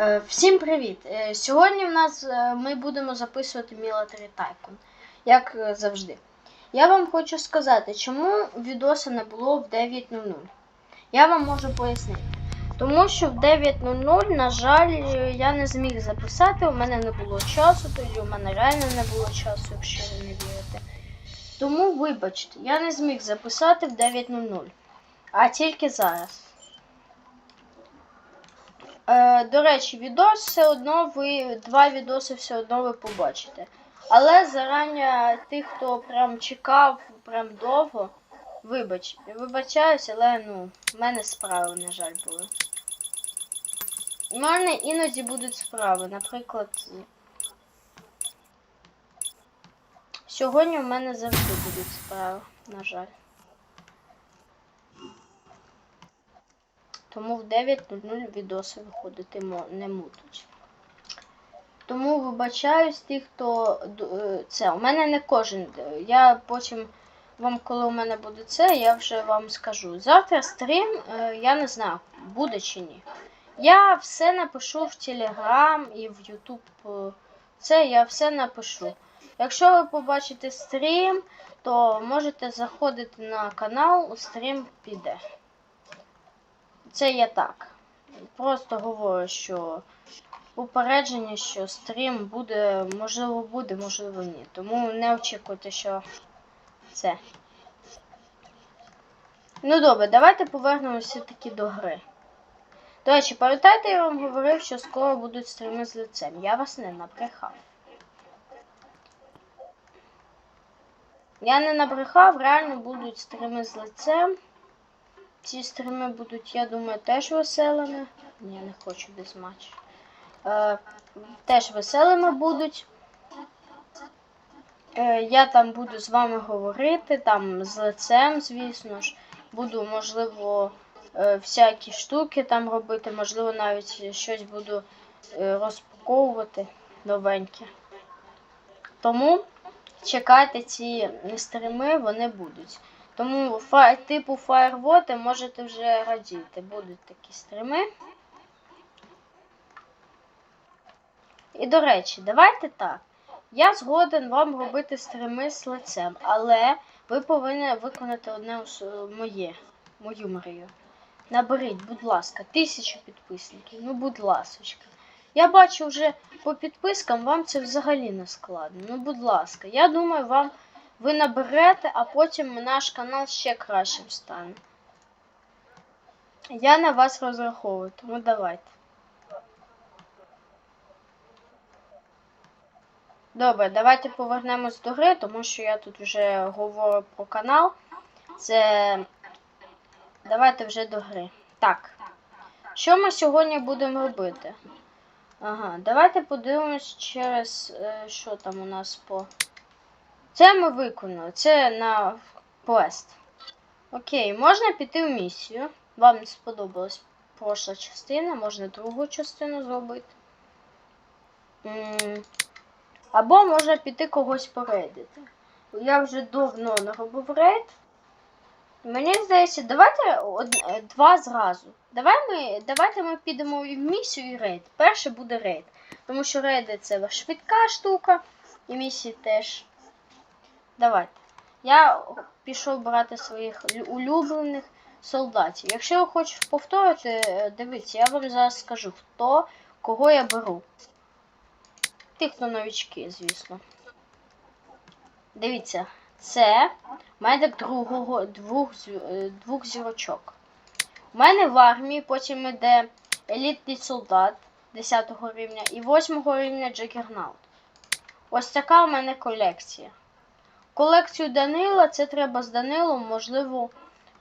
Е, Всім привіт! Е, Сьогодні в нас е, ми будемо записувати Military Tycoon, як завжди. Я вам хочу сказати, чому відоса не було в 9.00. Я вам можу пояснити. Тому що в 9.00, на жаль, я не зміг записати, у мене не було часу, тоді у мене реально не було часу, якщо ви не вірите. Тому, вибачте, я не зміг записати в 9.00, а тільки зараз. Е, до речі, відос все одно ви два відоси все одно ви побачите. Але зарані тих, хто прям чекав прям довго, вибач, вибачаюсь, але ну, в мене справи, на жаль, були. У мене іноді будуть справи. Наприклад, сьогодні в мене завжди будуть справи, на жаль. Тому в 9.00 відоси виходити не мутуть. Тому вибачаюсь тих, хто е, це. У мене не кожен. Я потім вам, коли у мене буде це, я вже вам скажу. Завтра стрім, е, я не знаю, буде чи ні. Я все напишу в Телеграм і в е, Це я все напишу. Якщо ви побачите стрім, то можете заходити на канал, стрім піде. Це я так. Просто говорю, що упередження, що стрім буде, можливо, буде, можливо, ні. Тому не очікуйте, що це. Ну добре, давайте повернемося таки до гри. До речі, пам'ятаєте, я вам говорив, що скоро будуть стріми з лицем. Я вас не набрехав. Я не набрехав, реально будуть стріми з лицем. Ці стріми будуть, я думаю, теж веселими. Ні, не хочу без матчу. Е, теж веселими будуть. Е, я там буду з вами говорити, там з лицем, звісно ж. Буду, можливо, е, всякі штуки там робити, можливо, навіть щось буду е, розпаковувати новеньке. Тому чекайте ці стріми, вони будуть. Тому фа- типу фаєрвоти можете вже радіти. Будуть такі стріми. І до речі, давайте так. Я згоден вам робити стріми з лицем, але ви повинні виконати одне моє, мою мрію. Наберіть, будь ласка, тисячу підписників. Ну, будь ласочка. Я бачу вже по підпискам, вам це взагалі не складно. Ну, будь ласка, я думаю, вам ви наберете, а потім наш канал ще кращим стане. Я на вас розраховую, тому давайте. Добре, давайте повернемось до гри, тому що я тут вже говорю про канал. Це. Давайте вже до гри. Так. Що ми сьогодні будемо робити? Ага, давайте подивимось через. е, Що там у нас по. Це ми виконали. Це на квест. Окей, можна піти в місію. Вам не сподобалась проша частина, можна другу частину зробити. Або можна піти когось порейдити. Я вже давно не робив рейд. Мені здається, давайте од... е, два зразу. Давай ми... Давайте ми підемо в місію і рейд. Перше буде рейд. Тому що рейди це швидка штука, і місії теж. Давайте. Я пішов брати своїх улюблених солдатів. Якщо ви хочете повторити, е, дивіться, я вам зараз скажу, хто, кого я беру. Тих, хто новічки, звісно. Дивіться, це медик другого двох, е, двох зірочок. У мене в армії потім іде елітний солдат 10 рівня і 8 рівня Джекернаут. Ось така у мене колекція. Колекцію Данила, це треба з Данилом, можливо,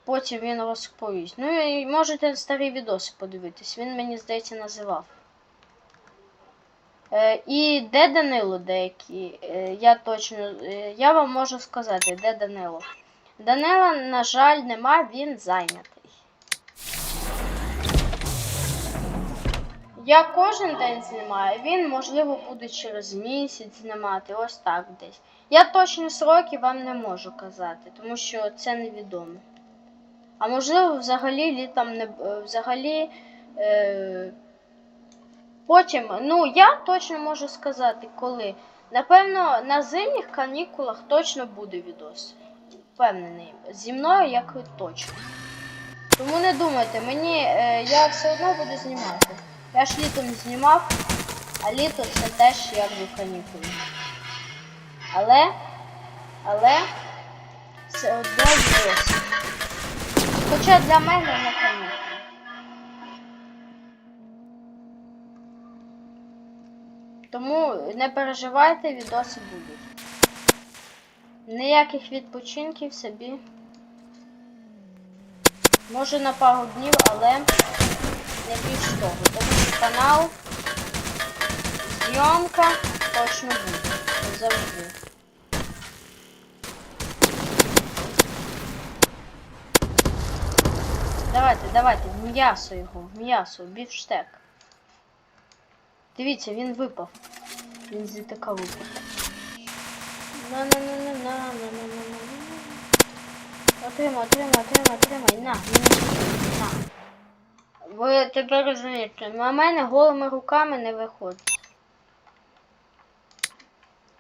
потім він розповість. Ну і можете старі відоси подивитись, він мені здається називав. Е, і де Данило деякі? Е, я точно. е, я вам можу сказати, де Данило. Данила, на жаль, нема, він зайнятий. Я кожен день знімаю, він, можливо, буде через місяць знімати, ось так десь. Я точні сроки вам не можу казати, тому що це невідомо. А можливо, взагалі літом не е, взагалі. Е, Потім, ну я точно можу сказати, коли. Напевно, на зимніх канікулах точно буде відос. Впевнений. Зі мною як точно. Тому не думайте, мені е, я все одно буду знімати. Я ж літом знімав, а літо це теж якби канікули. Але, але все одно відос. Хоча для мене не канікули. Тому не переживайте, відоси будуть. Ніяких відпочинків собі. Може на пару днів, але не більш того. Тому що канал, зйомка точно буде. Завжди. Давайте, давайте, м'ясо його, м'ясо, бівштек. Дивіться, він випав. Він з літака випав. на на на на на на на на на Отримай, отримай, отримай, отримай. На, на. Ви тепер розумієте, на мене голими руками не виходить.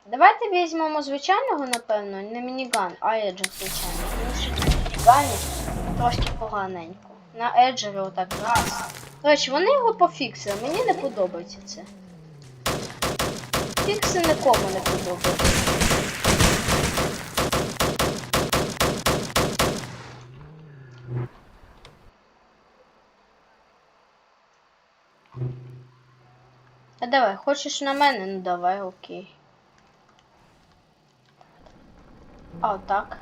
Давайте візьмемо звичайного, напевно, не мініган, а еджер звичайно. Тому що на мінігані трошки поганенько. На еджері отак раз. До речі, вони його пофіксили, мені не подобається це. Фікси нікому не подобаються. А давай, хочеш на мене? Ну давай, окей. А, так.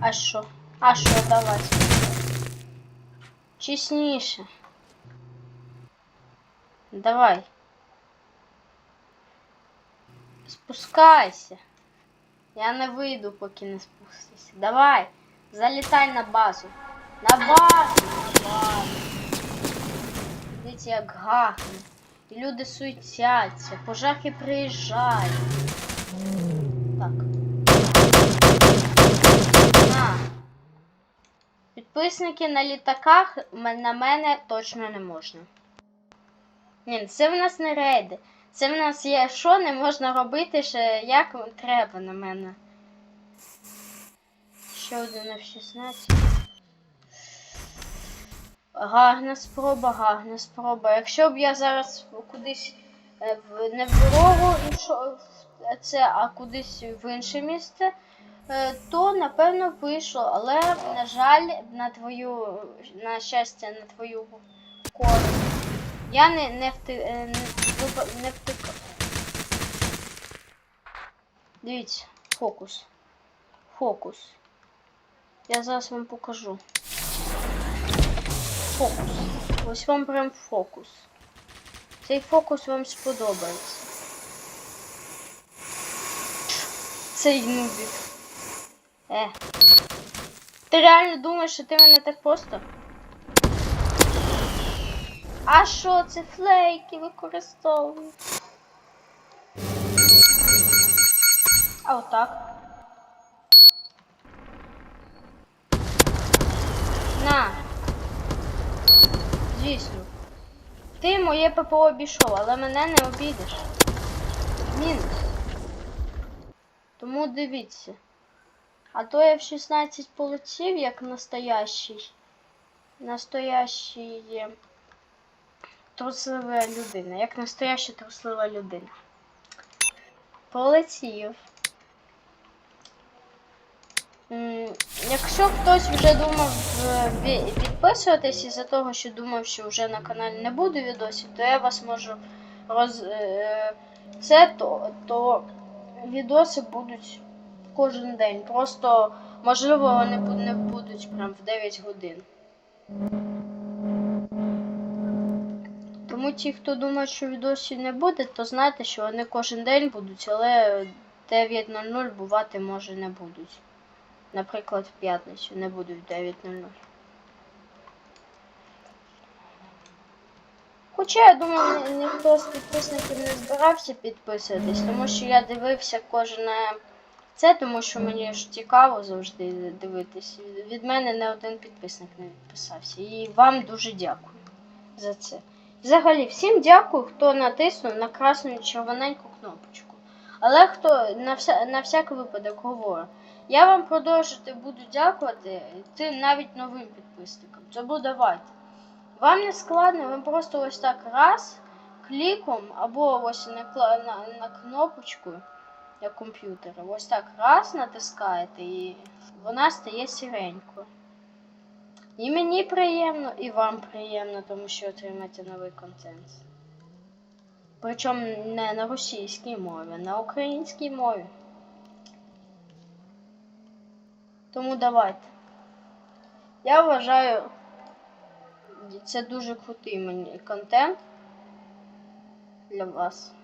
А що? А що, давай. Чесніше. Давай. Спускайся. Я не вийду, поки не спустишся. Давай. Залітай на базу. На базу. На базу. Дивіться, як гахне. І люди суетяться, пожарки приїжджають. Так. На. Підписники на літаках на мене точно не можна. Ні, це в нас не рейди. Це в нас є що не можна робити ще як треба на мене. Ще один F-16. Гарна спроба, гарна спроба. Якщо б я зараз кудись е, не в дорогу це, а кудись в інше місце, то напевно вийшло. Але, на жаль, на твою, на щастя, на твою користь. Я не, не, вти, е, не втикав. Дивіться, фокус. Фокус. Я зараз вам покажу. Фокус. Ось вам прям фокус. Цей фокус вам сподобається. Цей нубік. Е. Ти реально думаєш, що ти мене так просто? А що це флейки використовують? А отак. На. Звісно. Ти моє ППО обійшов, але мене не обійдеш. Мінус. Тому дивіться. А то я в 16 полетів, як настоящий. Настоящий е, труслива людина. Як настояща труслива людина. Полетів. Якщо хтось вже думав е, підписуватись із-за того, що думав, що вже на каналі не буде відосів, то я вас можу роз... е, це, то, то відоси будуть кожен день. Просто, можливо, вони не будуть прям в 9 годин. Тому ті, хто думає, що відосів не буде, то знайте, що вони кожен день будуть, але 9.00 бувати може не будуть. Наприклад, в п'ятницю не будуть в 9.00. Хоча я думаю, ні- ніхто з підписників не збирався підписуватись, тому що я дивився кожне це, тому що мені ж цікаво завжди дивитись. Від мене не один підписник не відписався. І вам дуже дякую за це. Взагалі, всім дякую, хто натиснув на красну і червоненьку кнопочку. Але хто на, вся, на всякий випадок говорить, я вам продовжити буду дякувати тим навіть новим підписникам. Це буде вайт. Вам не складно, ви просто ось так раз кліком або ось на, на, на кнопочку для комп'ютера. Ось так раз натискаєте і вона стає сіренькою. І мені приємно, і вам приємно, тому що отримаєте новий контент. Причому не на російській мові, а на українській мові. Тому давайте. Я вважаю, це дуже крутий мені контент для вас.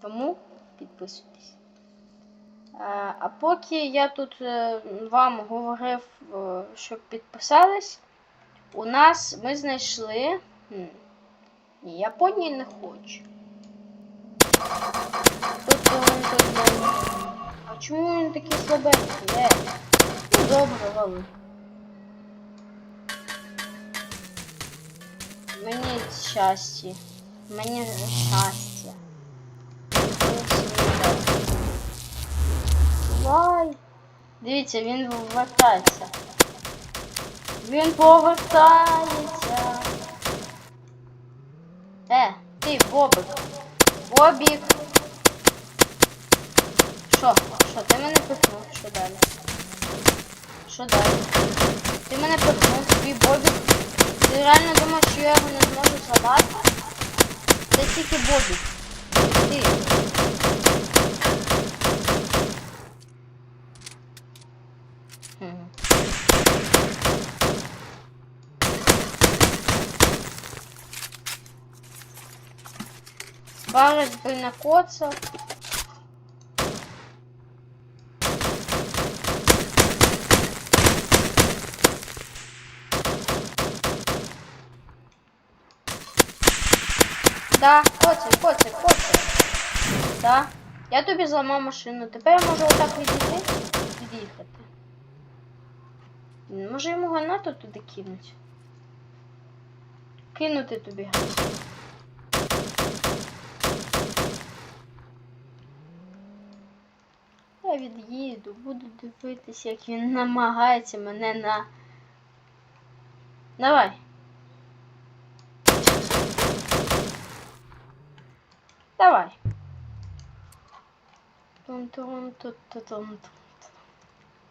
Тому підписуйтесь. Е, А поки я тут е, вам говорив, е, щоб підписались, у нас ми знайшли. Ні, Японії не хочу. Тут, тут, тут. А чому він такий слабенький? Ну добре, ладно. Мені щастя. Мені щастя. Мені світло. Давай. Дивіться, він повертається. Він повертається. Е, ти, Бобик. Бобік. Що? Що, ти мене пихнув? Що далі? Що далі? Ти мене пихнув, твій Бобік. Ти реально думаєш, що я його не зможу зламати? Це тільки Бобік. Ти. Спарить би на коца. Да, коцай, коцай, коцай. Да. Я тобі зламав машину. Тепер я можу отак відійти, від'їхати. Може йому гранату туди кинуть? Кинути тобі гранату. Я від'їду, буду дивитися, як він намагається мене на. Давай. Давай.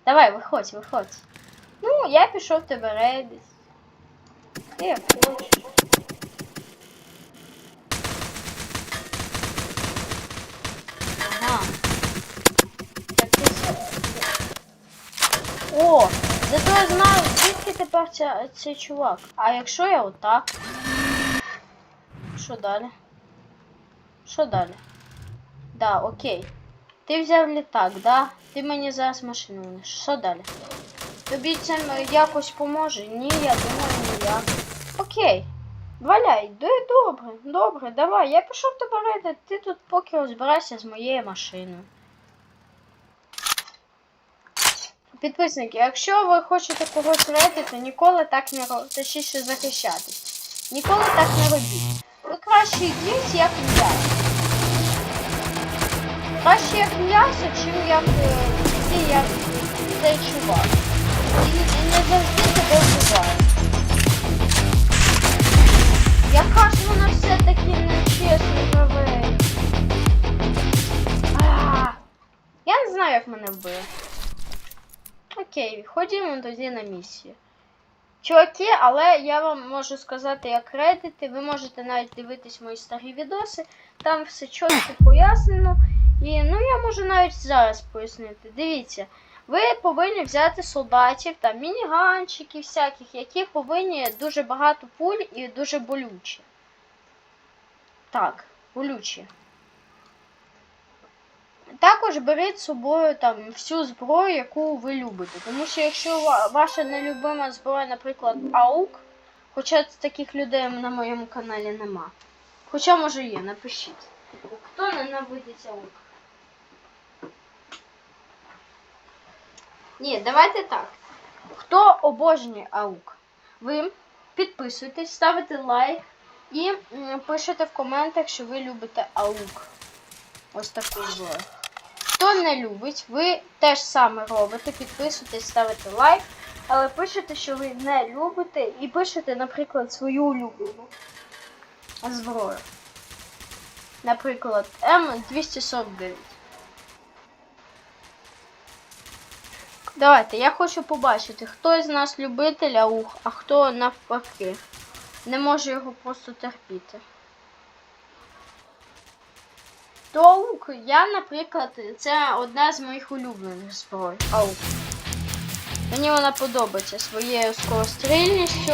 Давай, виходь, виходь. Ну, я пішов тебе рейдись. Ти як хочеш. Ага. Так ти все. О! Зато я знаю, звідки тепер ця, цей чувак. А якщо я отак? Що далі? Що далі? Да, окей. Ти взяв літак, да? Ти мені зараз машину винеш. Що далі? Тобі це якось поможе? Ні, я думаю, ніяк. Окей. Валяй, да, добре, добре, давай. Я пішов тебе рейдити, ти тут поки розбирайся з моєю машиною. Підписники, якщо ви хочете когось рейдити, ніколи так не робіть, точніше захищатись. Ніколи так не робіть. Ви краще йдіть як м'ясо. Краще як м'ясо, чим як е, як цей чувак. І, і не завжди тебе вбиває. Яка ж вона все-таки нечесна гравець. Я не знаю, як мене вбили. Окей, ходімо тоді на місію. Чуваки, але я вам можу сказати, як редити. Ви можете навіть дивитись мої старі відоси. Там все чітко пояснено. І ну я можу навіть зараз пояснити. Дивіться, ви повинні взяти солдатів, там мініганчиків всяких, які повинні дуже багато пуль і дуже болючі. Так, болючі. Також беріть з собою там всю зброю, яку ви любите. Тому що якщо ваша нелюбима зброя, наприклад, АУК, хоча таких людей на моєму каналі нема. Хоча може є, напишіть. Хто ненавидить АУК? Ні, давайте так. Хто обожнює АУК? Ви підписуйтесь, ставите лайк І пишете в коментах, що ви любите аук. Ось таку зброю. Хто не любить, ви теж саме робите, підписуйтесь, ставите лайк, але пишете, що ви не любите, і пишете, наприклад, свою улюблену зброю. Наприклад, М249. Давайте, я хочу побачити, хто з нас любитель аух, а хто навпаки. Не може його просто терпіти. То я, наприклад, це одна з моїх улюблених зброй. Аук. Мені вона подобається своєю скорострільністю,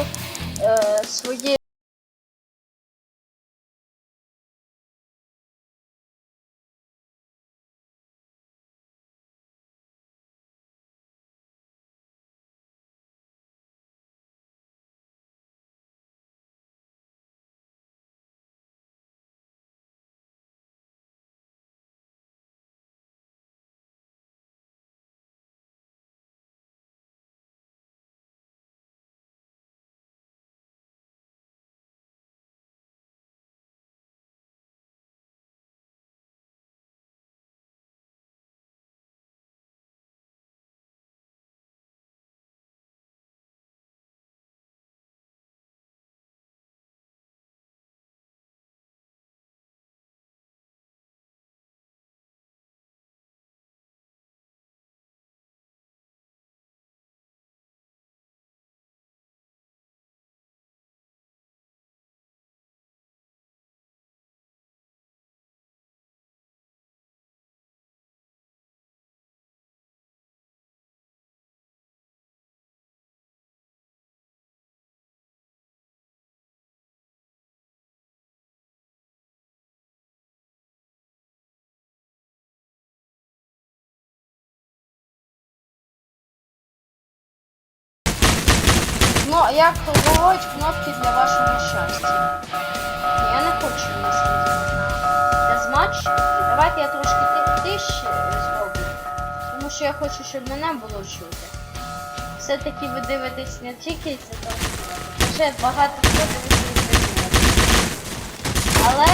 е, своєю. Ну, як говорять, кнопки для вашого щастя. Я не хочу на дезматч. Давайте я трошки ти- тише зроблю. Тому що я хочу, щоб мене було чути. Все-таки ви дивитесь не тільки це там. Вже багато хто дивиться. Але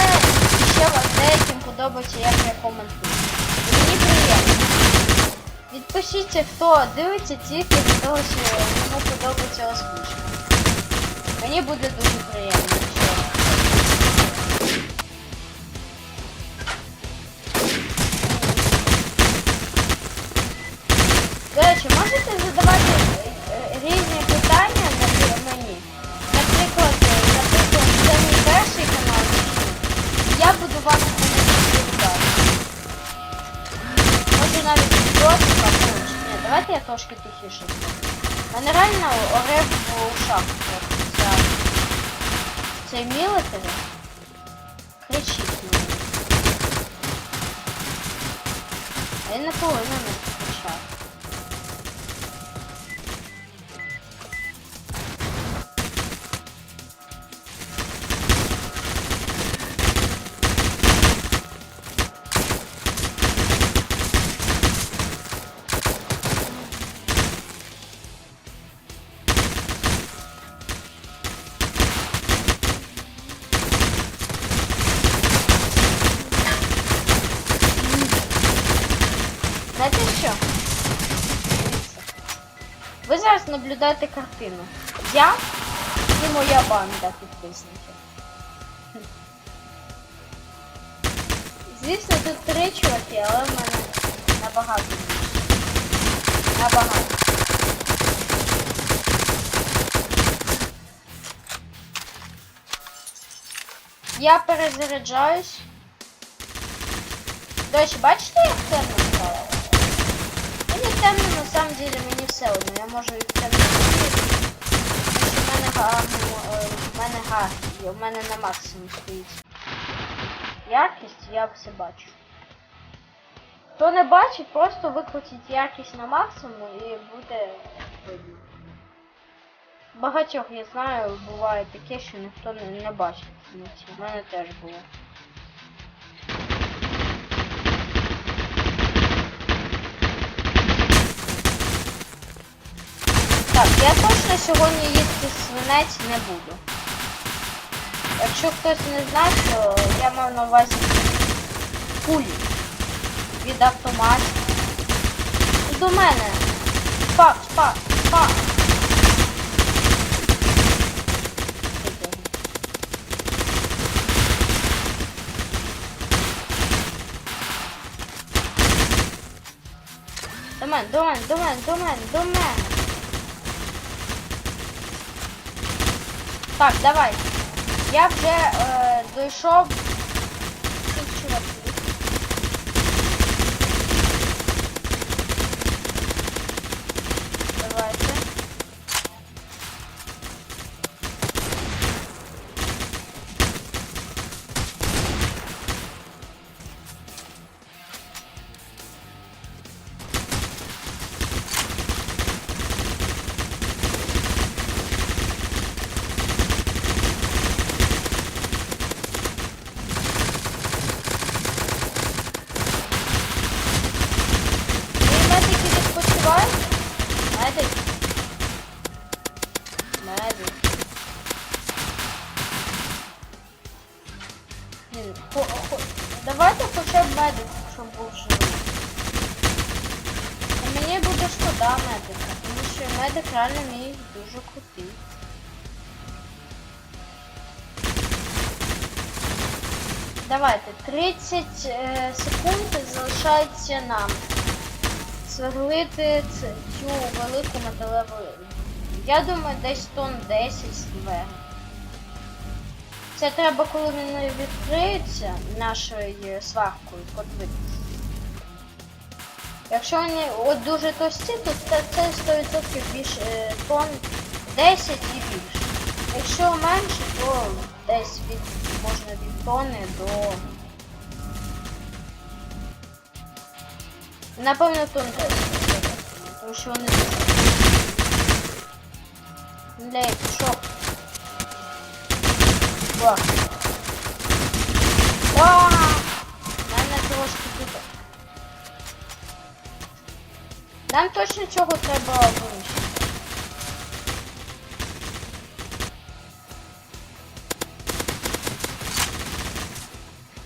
ще вас деяким подобається, як я коментую. І. Відпишіться, хто дивиться тільки від того, що йому подобається озвучка. Мені буде дуже приємно. Я трошки тихіше. Мене реально орев в ушах. Ця... Цей мілитарі кричить на мене. А я не повинен Наблюдаєте картину. Я і моя банда підписників. Звісно, тут три чуваки, але в мене набагато більше. Набагато. Я перезаряджаюсь. До речі, бачите, як темно стало? Мені темно, на самом деле, мені все одно. Я можу від темно зробити. Тому що мене гарно, в є, в мене на максимум стоїть. Яркість я все бачу. Хто не бачить, просто викрутіть яркість на максимум і буде. Багатьох я знаю, буває таке, що ніхто не, не бачить. У мене теж було. Так, я точно сьогодні їсти свинець не буду. Якщо хтось не знає, то я мав на увазі пулі від автоматів. До мене. Спак, спак, спак. До мене, до мене, до мене, до мене, до мене. Так, давай. Я вже е, дійшов. Реально мій дуже крутий. Давайте, 30 е, секунд залишається нам сверлити цю велику металеву. Я думаю, десь тонн 10 стверг. Це треба, коли він відкриється нашою сваркою котли. Якщо вони от дуже товсті, то це, це 100% більше е, тонн 10 і більше. Якщо менше, то десь від можна від тонни до. Напевно, тонн 10. Тому що вони дуже. Лей, що? О! О! Нам точно чого треба винищити.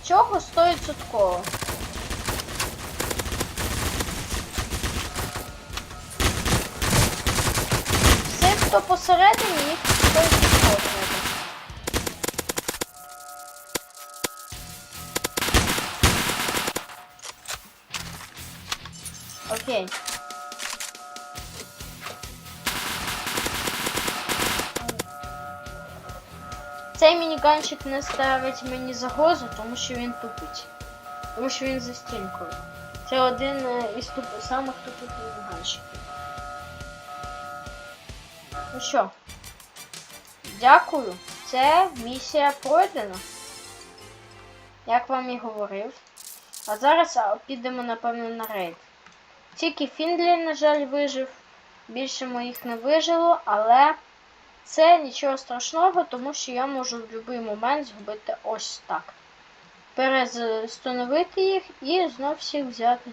Чого стоїть сутково? Все, хто посередині, їх стоїть сутково. Окей. Цей мініганчик не ставить мені загрозу, тому що він тупить. Тому що він за стінкою. Це один е, із туп... самих тупих мініганчиків. Ну що? Дякую. Це місія пройдена. Як вам і говорив. А зараз підемо, напевно, на рейд. Тільки Фіндлі, на жаль, вижив. Більше моїх не вижило, але це нічого страшного, тому що я можу в будь-який момент зробити ось так. Перестановити їх і знов всіх взяти.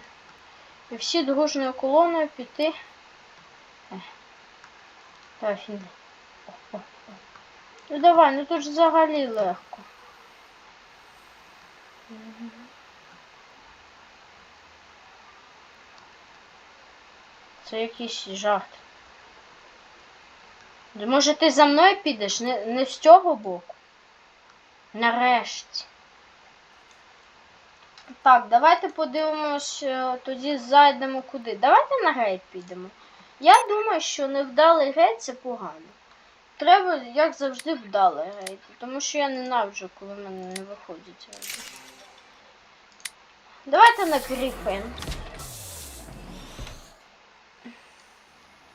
І всі дружною колоною піти. О, о. Ну давай, ну тут ж взагалі легко. Це якийсь жарт. Може ти за мною підеш? Не, не з цього боку? Нарешті. Так, давайте подивимось, е, тоді зайдемо куди. Давайте на рейд підемо. Я думаю, що невдалий рейд це погано. Треба, як завжди, вдалий рейд. Тому що я ненавиджу, коли в мене не виходять рейди. Давайте на Грифен.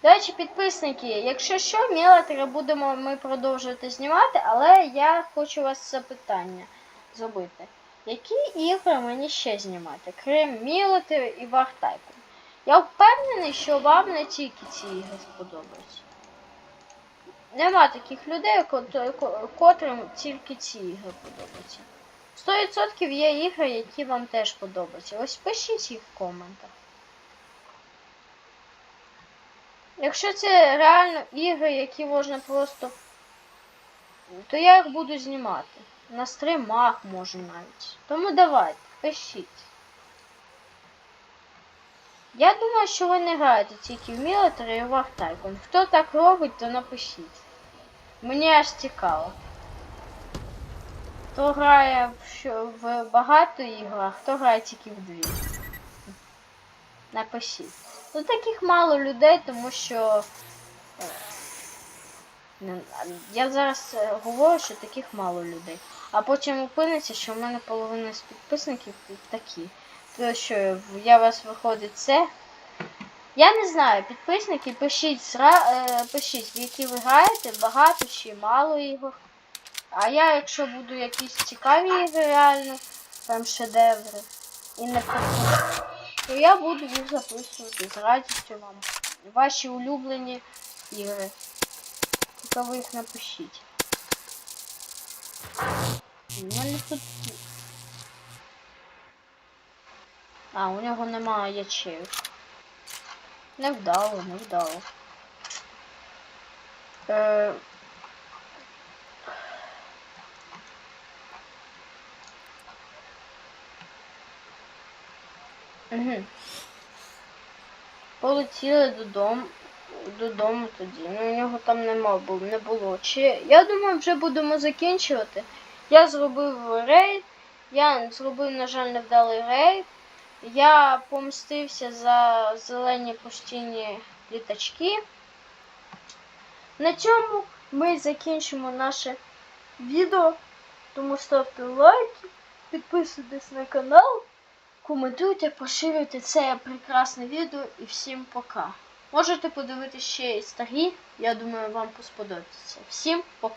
До речі, підписники, якщо що, Мілатера будемо ми продовжувати знімати, але я хочу вас запитання зробити. Які ігри мені ще знімати, крім Мілатера і Вартайку? Я впевнений, що вам не тільки ці ігри сподобаються. Нема таких людей, котрим тільки ці ігри подобаються. 100% є ігри, які вам теж подобаються. Ось пишіть їх в коментах. Якщо це реально ігри, які можна просто то я їх буду знімати. На стримах може навіть. Тому давайте, пишіть. Я думаю, що ви не граєте тільки в Military і War Tycoon. Хто так робить, то напишіть. Мені аж цікаво. Хто грає в, в багато іграх, хто грає тільки в дві. Напишіть. Ну таких мало людей, тому що. е, Я зараз е, говорю, що таких мало людей. А потім опиниться, що в мене половина з підписників такі. То що я вас виходить це. Я не знаю, підписники, пишіть, е, пишіть, в які ви граєте, багато чи мало ігор. А я, якщо буду якісь цікаві ігри, реально, там шедеври, і не проходять, то я буду їх записувати з радістю вам. Ваші улюблені ігри. Тільки ви їх напишіть. У мене тут. А, у нього немає ячеїв. Не вдало, не вдало. Е... Угу. Полетіли додому. Додому тоді. Ну, нього там нема було, не було. Чи я думаю, вже будемо закінчувати. Я зробив рейд. Я зробив, на жаль, невдалий рейд. Я помстився за зелені постійні літачки. На цьому ми закінчимо наше відео. Тому ставте лайки, підписуйтесь на канал, коментуйте, поширюйте це прекрасне відео і всім пока. Можете подивитися ще і старі, я думаю, вам сподобається. Всім пока.